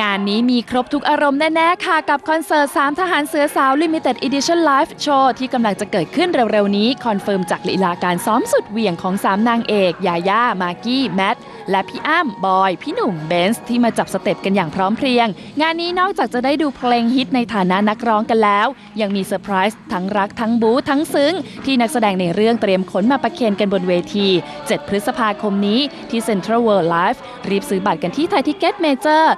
งานนี้มีครบทุกอารมณ์แน่ ๆ ค่ะ กับคอนเสิร์ต 3 ทหารเสือสาว Limited Edition Live Show ที่กำลังจะเกิดขึ้นเร็ว ๆ นี้ คอนเฟิร์มจากลีลาการซ้อมสุดเหวี่ยงของ 3 นางเอก ยาย่า มากกี้ แมท และพี่อ้ำบอย พี่หนุ่มเบนซ์ที่มาจับสเต็ปกันอย่างพร้อมเพรียง งานนี้นอกจากจะได้ดูเพลงฮิตในฐานะนักร้องกันแล้ว ยังมีเซอร์ไพรส์ทั้งรักทั้งบู๊ทั้งซึ้ง ที่นักแสดงในเรื่องเตรียมขนมาประเคนกันบนเวที 7 พฤษภาคมนี้ที่ Central World Live รีบซื้อบัตรกันที่ไทยทิเก็ตเมเจอร์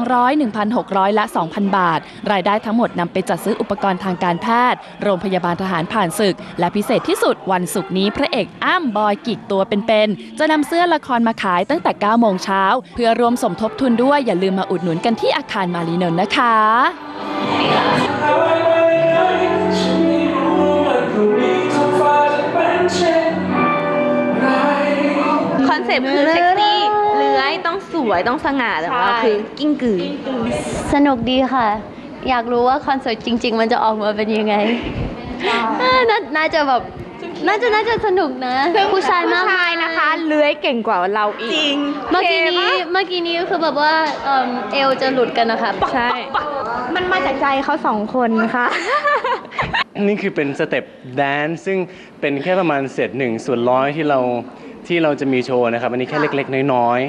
1,200 1,600 และ 2,000 บาท รายได้ทั้งหมดนำไปจัดซื้ออุปกรณ์ทางการแพทย์ โรงพยาบาลทหารผ่านศึก และพิเศษที่สุดวันศุกร์นี้พระเอกอ้ำบอยกิกตัวเป็นๆจะนำเสื้อละครมาขายตั้งแต่ 9 โมงเช้า เพื่อรวมสมทบทุนด้วยอย่าลืมมาอุดหนุนกันที่อาคารมารีนนท์นะคะฉันไม่รู้มันพรุ่งนี้ท้องฟ้าจะเป็นเช่นไรคอนเซปต์คือเซ็กซี่เลื้อยต้องสวยต้องสง่าแต่ว่าคือกิ้งกือ สนุกดีค่ะ อยากรู้ว่าคอนเสิร์ตจริง ๆ มันจะออกมาเป็นยังไงน่าน่าน่าจะแบบน่าจะน่าจะสนุกนะ ผู้ชายมากผู้ชายนะคะเลื้อ ยเก่งกว่าเราอีกจริงเมื่อกี้นี้เมื่อกี้นี้คือแบบว่าเอิ่มเอวจะหลุดกันนะคะใช่มันมาจากใจเขาสองคนค่ะ นี่คือเป็นสเต็ปแดนซ์ซึ่งเป็นแค่ประมาณเศษหนึ่งส่วนร้อยที่เราที่เราจะมีโชว์นะครับ อันนี้แค่เล็กๆ น้อย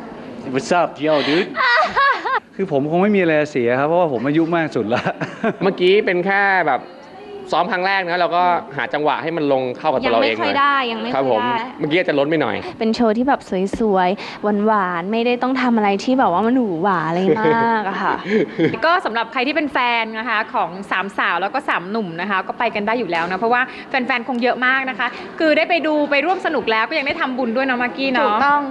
ๆ What's up yo dude คือผมคงไม่มีอะไรจะเสียครับ เพราะว่าผมอายุมากสุดแล้วเมื่อกี้เป็นแค่แบบ ซ้อมครั้งแรกนะเราก็หาจังหวะให้มันลงเข้ากับตัวเราเองยังไม่ค่อยเลยได้ยังไม่ครับค่อยผมได้ เมื่อกี้อาจจะล้นไปหน่อย เป็นโชว์ที่แบบสวยๆ หวานๆ ไม่ได้ต้องทำอะไรที่แบบว่ามันหรูหราอะไรมากอะค่ะ ก็สำหรับใครที่เป็นแฟนนะคะของสามสาวแล้วก็สามหนุ่มนะคะ ก็ไปกันได้อยู่แล้วนะเพราะว่าแฟนๆคงเยอะมากนะคะ คือได้ไปดูไปร่วมสนุกแล้วก็ยังได้ทำบุญด้วยเนาะมากกี้ถูกเนาะ ต้อง